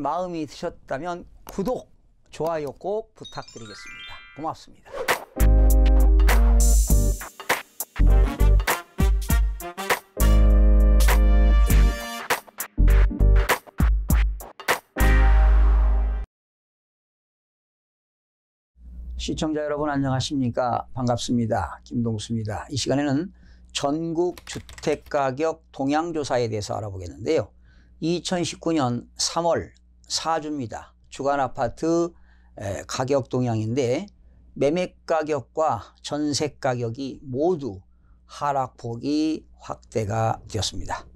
마음이 드셨다면 구독, 좋아요 꼭 부탁드리겠습니다. 고맙습니다. 시청자 여러분 안녕하십니까 반갑습니다 김동수입니다 이 시간에는 전국 주택가격 동향조사에 대해서 알아보겠는데요 2019년 3월 4주입니다. 주간 아파트 가격 동향인데 매매 가격과 전세 가격이 모두 하락폭이 확대가 되었습니다.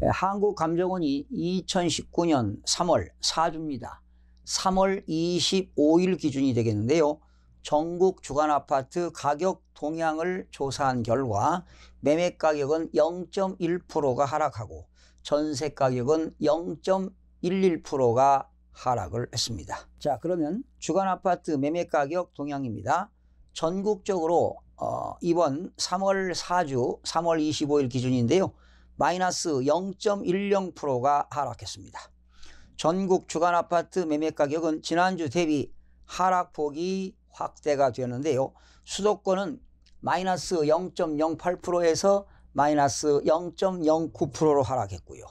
한국감정원이 2019년 3월 4주입니다. 3월 25일 기준이 되겠는데요. 전국 주간 아파트 가격 동향을 조사한 결과 매매 가격은 0.1%가 하락하고 전세 가격은 0.11%가 하락을 했습니다. 자 그러면 주간 아파트 매매 가격 동향입니다. 전국적으로 어, 이번 3월 4주 3월 25일 기준인데요. 마이너스 0.10%가 하락했습니다. 전국 주간 아파트 매매 가격은 지난주 대비 하락폭이 확대가 되었는데요. 수도권은 마이너스 0.08%에서 마이너스 0.09%로 하락했고요.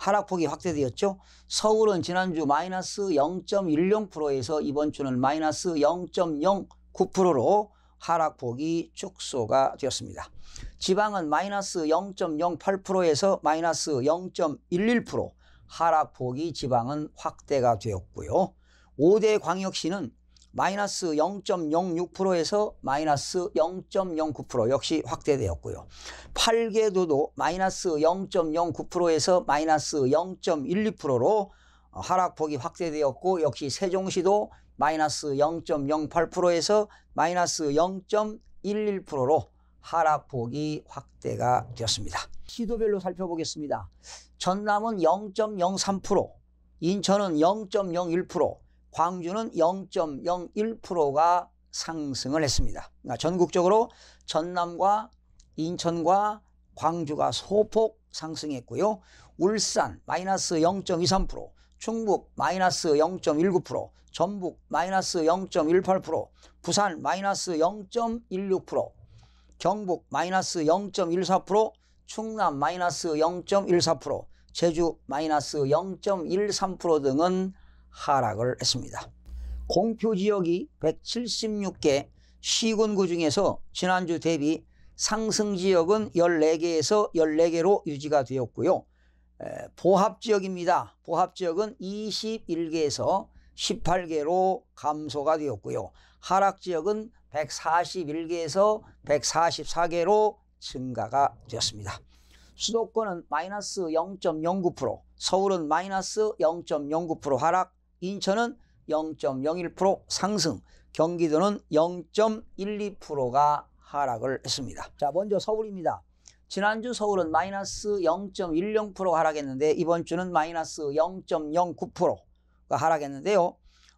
하락폭이 확대되었죠. 서울은 지난주 마이너스 0.10%에서 이번 주는 마이너스 0.09%로 하락폭이 축소가 되었습니다. 지방은 마이너스 0.08%에서 마이너스 0.11% 하락폭이 지방은 확대가 되었고요. 5대 광역시는 마이너스 0.06%에서 마이너스 0.09% 역시 확대되었고요. 8개도도 마이너스 0.09%에서 마이너스 0.12%로 하락폭이 확대되었고 역시 세종시도 마이너스 0.08%에서 마이너스 0.11%로 하락폭이 확대가 되었습니다. 시도별로 살펴보겠습니다. 전남은 0.03%, 인천은 0.01%, 광주는 0.01%가 상승을 했습니다. 그러니까 전국적으로 전남과 인천과 광주가 소폭 상승했고요. 울산 마이너스 0.23%, 충북 마이너스 0.19%, 전북 마이너스 0.18%, 부산 마이너스 0.16%, 경북 마이너스 0.14%, 충남 마이너스 0.14%, 제주 마이너스 0.13% 등은 하락을 했습니다. 공표 지역이 176개 시군구 중에서 지난주 대비 상승 지역은 14개에서 14개로 유지가 되었고요. 보합 지역입니다. 보합 지역은 21개에서 18개로 감소가 되었고요. 하락 지역은 141개에서 144개로 증가가 되었습니다. 수도권은 마이너스 0.09%, 서울은 마이너스 0.09% 하락, 인천은 0.01% 상승, 경기도는 0.12%가 하락을 했습니다. 자, 먼저 서울입니다. 지난주 서울은 마이너스 0.10% 하락했는데 이번 주는 마이너스 0.09%가 하락했는데요.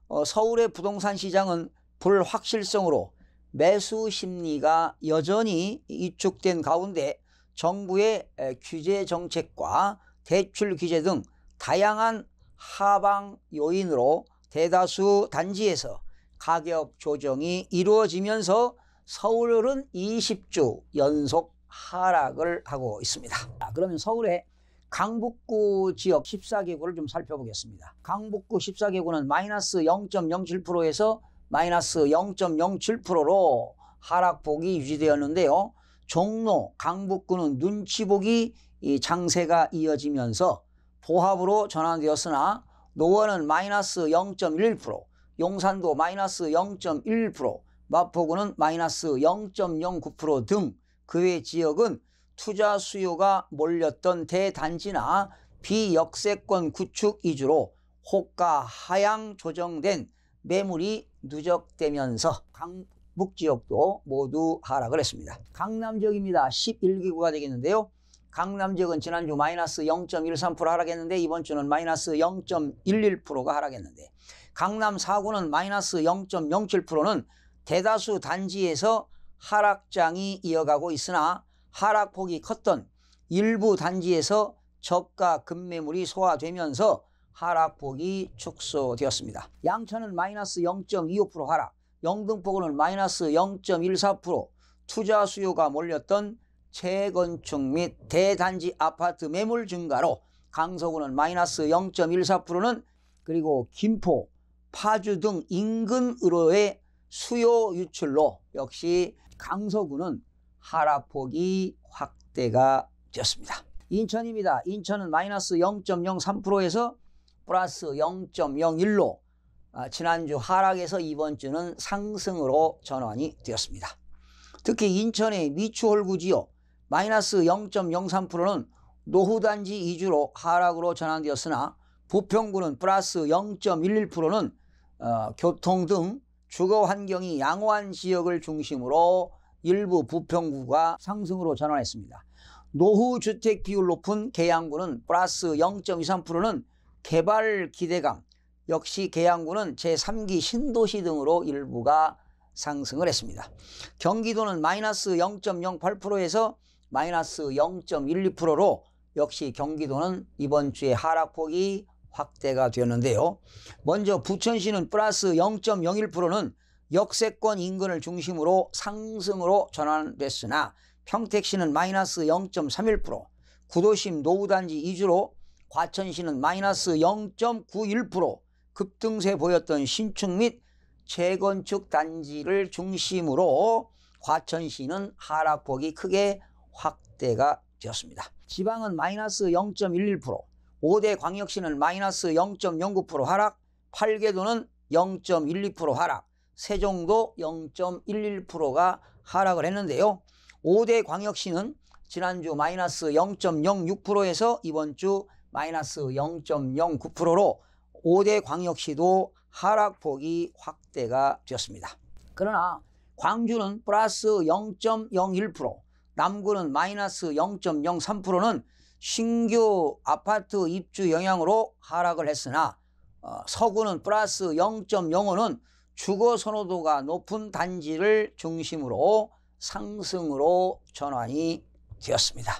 어, 서울의 부동산 시장은 불확실성으로 매수 심리가 여전히 위축된 가운데 정부의 규제 정책과 대출 규제 등 다양한 하방 요인으로 대다수 단지에서 가격 조정이 이루어지면서 서울은 20주 연속 하락을 하고 있습니다. 자, 그러면 서울의 강북구 지역 14개구를 좀 살펴보겠습니다. 강북구 14개구는 마이너스 0.07%에서 마이너스 0.07%로 하락폭이 유지되었는데요. 종로, 강북구는 눈치 보기 장세가 이어지면서 보합으로 전환되었으나 노원은 마이너스 0.1%, 용산도 마이너스 0.1%, 마포구는 마이너스 0.09%등 그 외 지역은 투자 수요가 몰렸던 대단지나 비역세권 구축 위주로 호가 하향 조정된 매물이 누적되면서 강북 지역도 모두 하락을 했습니다. 강남 지역입니다. 11개구가 되겠는데요. 강남 지역은 지난주 마이너스 0.13% 하락했는데 이번 주는 마이너스 0.11%가 하락했는데 강남 4구는 마이너스 0.07%는 대다수 단지에서 하락장이 이어가고 있으나 하락폭이 컸던 일부 단지에서 저가 급매물이 소화되면서 하락폭이 축소되었습니다. 양천은 마이너스 0.25% 하락, 영등포구는 마이너스 0.14%, 투자 수요가 몰렸던 재건축 및 대단지 아파트 매물 증가로 강서구는 마이너스 0.14%는 그리고 김포, 파주 등 인근으로의 수요 유출로 역시 강서구는 하락폭이 확대가 되었습니다. 인천입니다. 인천은 마이너스 0.03%에서 플러스 0.01로 아, 지난주 하락에서 이번 주는 상승으로 전환이 되었습니다. 특히 인천의 미추홀구지요 마이너스 0.03%는 노후단지 2주로 하락으로 전환되었으나 부평구는 플러스 0.11%는 어, 교통 등 주거 환경이 양호한 지역을 중심으로 일부 부평구가 상승으로 전환했습니다. 노후 주택 비율 높은 계양구는 플러스 0.23%는 개발 기대감, 역시 계양구는 제3기 신도시 등으로 일부가 상승을 했습니다. 경기도는 마이너스 0.08%에서 마이너스 0.12%로 역시 경기도는 이번 주에 하락폭이 확대가 되었는데요. 먼저 부천시는 플러스 0.01%는 역세권 인근을 중심으로 상승으로 전환됐으나 평택시는 마이너스 0.31%, 구도심 노후단지 2주로 과천시는 마이너스 0.91% 급등세 보였던 신축 및 재건축 단지를 중심으로 과천시는 하락폭이 크게 확대가 되었습니다. 지방은 마이너스 0.11%, 5대 광역시는 마이너스 0.09% 하락, 8개도는 0.12% 하락, 세종도 0.11%가 하락을 했는데요. 5대 광역시는 지난주 마이너스 0.06%에서 이번 주 마이너스 0.09%로 5대 광역시도 하락폭이 확대가 되었습니다. 그러나 광주는 플러스 0.01%, 남구는 마이너스 0.03%는 신규 아파트 입주 영향으로 하락을 했으나 어, 서구는 플러스 0.05는 주거 선호도가 높은 단지를 중심으로 상승으로 전환이 되었습니다.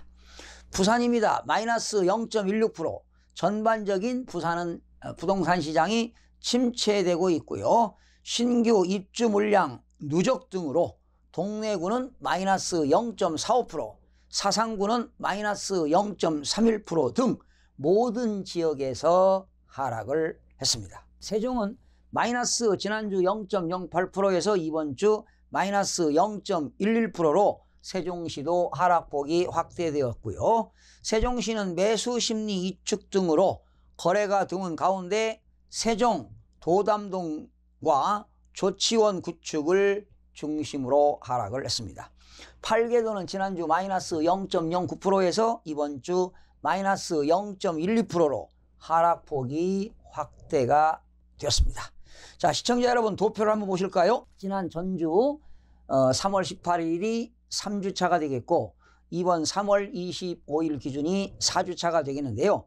부산입니다. 마이너스 0.16% 전반적인 부산은 어, 부동산 시장이 침체되고 있고요. 신규 입주 물량 누적 등으로 동래구는 마이너스 0.45%, 사상구는 마이너스 0.31%등 모든 지역에서 하락을 했습니다. 세종은 마이너스 지난주 0.08%에서 이번 주 마이너스 0.11%로 세종시도 하락폭이 확대되었고요. 세종시는 매수 심리 이축 등으로 거래가 드문 가운데 세종, 도담동과 조치원 구축을 중심으로 하락을 했습니다. 8개도는 지난주 마이너스 0.09%에서 이번 주 마이너스 0.12%로 하락폭이 확대가 되었습니다. 자, 시청자 여러분 도표를 한번 보실까요? 지난 전주 어, 3월 18일이 3주차가 되겠고 이번 3월 25일 기준이 4주차가 되겠는데요.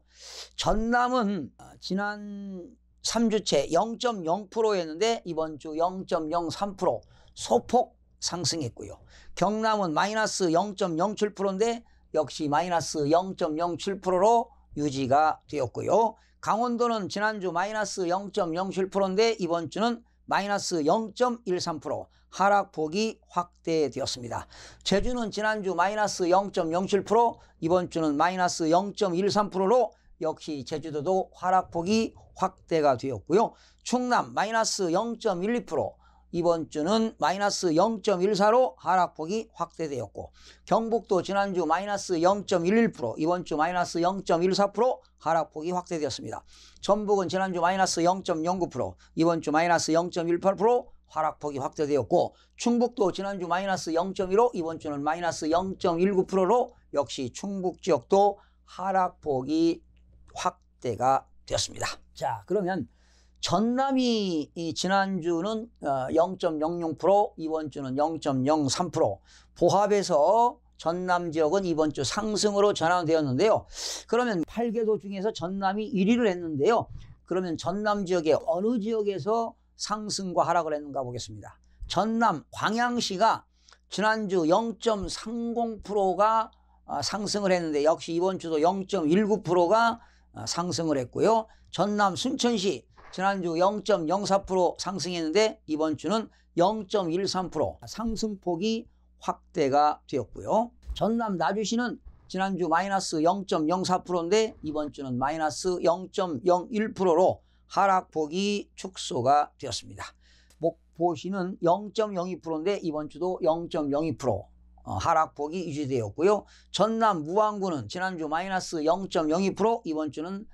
전남은 어, 지난 3주째 0.0%였는데 이번 주 0.03% 소폭 상승했고요. 경남은 마이너스 0.07%인데 역시 마이너스 0.07%로 유지가 되었고요. 강원도는 지난주 마이너스 0.07%인데 이번 주는 마이너스 0.13% 하락폭이 확대되었습니다. 제주는 지난주 마이너스 0.07% 이번 주는 마이너스 0.13%로 역시 제주도도 하락폭이 확대가 되었고요. 충남 마이너스 0.12% 이번 주는 마이너스 0.14로 하락폭이 확대되었고 경북도 지난주 마이너스 0.11% 이번 주 마이너스 0.14% 하락폭이 확대되었습니다. 전북은 지난주 마이너스 0.09% 이번 주 마이너스 0.18% 하락폭이 확대되었고 충북도 지난주 마이너스 0.15 이번 주는 마이너스 0.19%로 역시 충북 지역도 하락폭이 확대가 되었습니다. 자 그러면 전남이 지난주는 0.06% 어, 이번 주는 0.03% 보합해서 전남 지역은 이번 주 상승으로 전환되었는데요. 그러면 8개도 중에서 전남이 1위를 했는데요. 그러면 전남 지역의 어느 지역에서 상승과 하락을 했는가 보겠습니다. 전남 광양시가 지난주 0.30%가 어, 상승을 했는데 역시 이번 주도 0.19%가 어, 상승을 했고요. 전남 순천시 지난주 0.04% 상승했는데 이번 주는 0.13% 상승폭이 확대가 되었고요. 전남 나주시는 지난주 마이너스 0.04%인데 이번 주는 마이너스 0.01%로 하락폭이 축소가 되었습니다. 목포시는 0.02%인데 이번 주도 0.02% 어, 하락폭이 유지되었고요. 전남 무안구는 지난주 마이너스 0.02% 이번 주는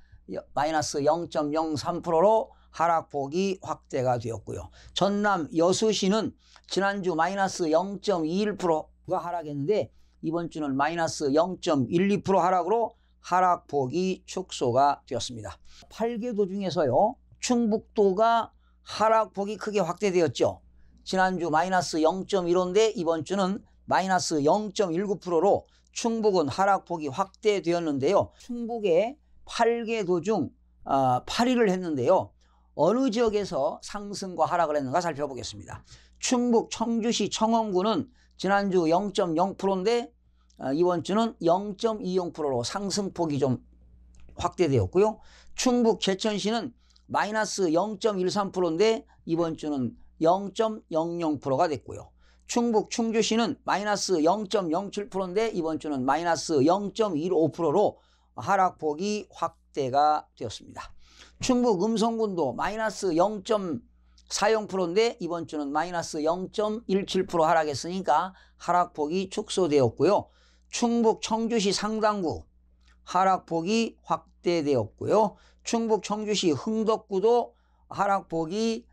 마이너스 0.03%로 하락폭이 확대가 되었고요. 전남 여수시는 지난주 마이너스 0.21%가 하락했는데 이번 주는 마이너스 0.12% 하락으로 하락폭이 축소가 되었습니다. 8개도 중에서요. 충북도가 하락폭이 크게 확대되었죠. 지난주 마이너스 0.15인데 이번 주는 마이너스 0.19%로 충북은 하락폭이 확대되었는데요. 충북의 8개 도중 8위를 했는데요. 어느 지역에서 상승과 하락을 했는가 살펴보겠습니다. 충북 청주시 청원구는 지난주 0.0%인데 이번 주는 0.20%로 상승폭이 좀 확대되었고요. 충북 제천시는 마이너스 0.13%인데 이번 주는 0.00%가 됐고요. 충북 충주시는 마이너스 0.07%인데 이번 주는 마이너스 0.15%로 하락폭이 확대가 되었습니다. 충북 음성군도 마이너스 0.40%인데 이번 주는 마이너스 0.17% 하락했으니까 하락폭이 축소되었고요. 충북 청주시 상당구 하락폭이 확대되었고요. 충북 청주시 흥덕구도 하락폭이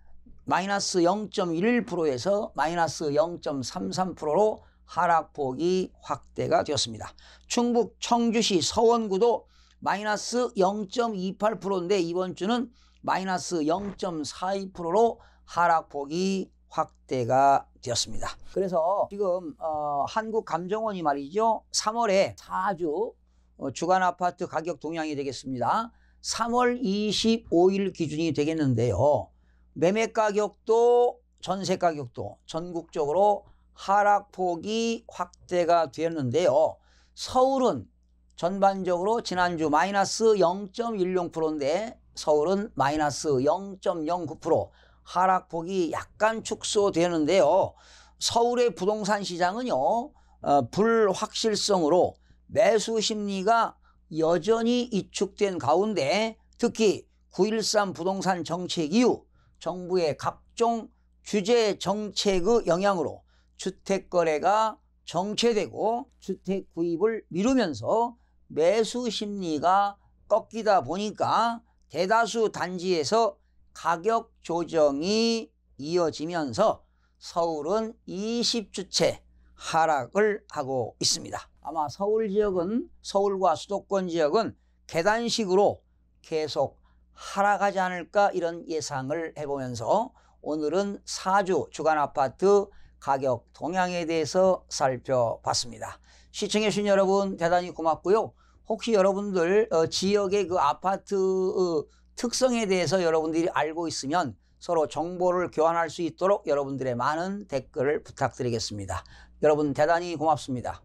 마이너스 0.11%에서 마이너스 0.33%로 하락폭이 확대가 되었습니다. 충북 청주시 서원구도 마이너스 0.28%인데 이번 주는 마이너스 0.42%로 하락폭이 확대가 되었습니다. 그래서 지금 어, 한국감정원이 말이죠. 3월에 4주 어, 주간 아파트 가격 동향이 되겠습니다. 3월 25일 기준이 되겠는데요. 매매 가격도 전세 가격도 전국적으로 하락폭이 확대가 되었는데요. 서울은 전반적으로 지난주 마이너스 0.16%인데 서울은 마이너스 0.09% 하락폭이 약간 축소되는데요. 서울의 부동산 시장은요, 어, 불확실성으로 매수 심리가 여전히 이축된 가운데 특히 9.13 부동산 정책 이후 정부의 각종 규제 정책의 영향으로 주택 거래가 정체되고 주택 구입을 미루면서 매수 심리가 꺾이다 보니까 대다수 단지에서 가격 조정이 이어지면서 서울은 20주째 하락을 하고 있습니다. 아마 서울 지역은 서울과 수도권 지역은 계단식으로 계속 하락하지 않을까 이런 예상을 해보면서 오늘은 사주 주간 아파트 가격 동향에 대해서 살펴봤습니다. 시청해 주신 여러분 대단히 고맙고요. 혹시 여러분들 어, 지역의 그 아파트 어, 특성에 대해서 여러분들이 알고 있으면 서로 정보를 교환할 수 있도록 여러분들의 많은 댓글을 부탁드리겠습니다. 여러분 대단히 고맙습니다.